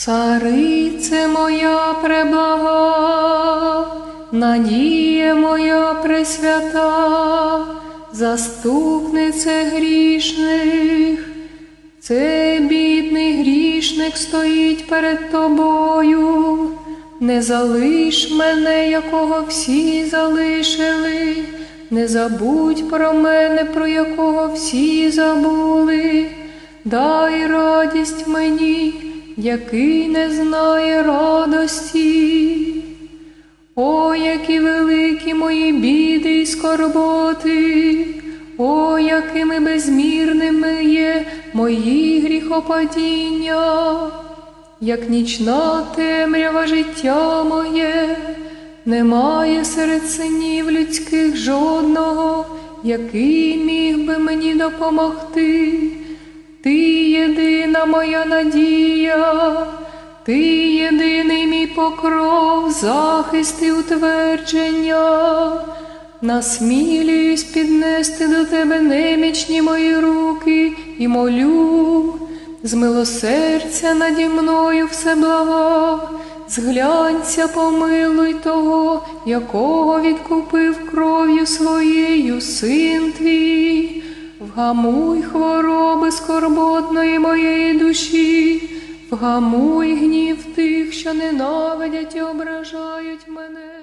Царице моя преблага, надія моя пресвята, заступнице грішних, це бідний грішник стоїть перед тобою, не залиш мене, якого всі залишили, не забудь про мене, про якого всі забули, дай радість мені, який не знає радості. О, які великі мої біди й скорботи, о, якими безмірними є мої гріхопадіння, як нічна темрява життя моє, немає серед синів людських жодного, який міг би мені допомогти. Єдина моя надія, ти єдиний мій покров, захист і утвердження. Насмілююсь піднести до тебе немічні мої руки і молю, змилосердя наді мною все блага, зглянься, помилуй того, якого відкупив кров'ю своєю син твій. Вгамуй хвороби душі, вгамуй гнів тих, що ненавидять і ображають мене.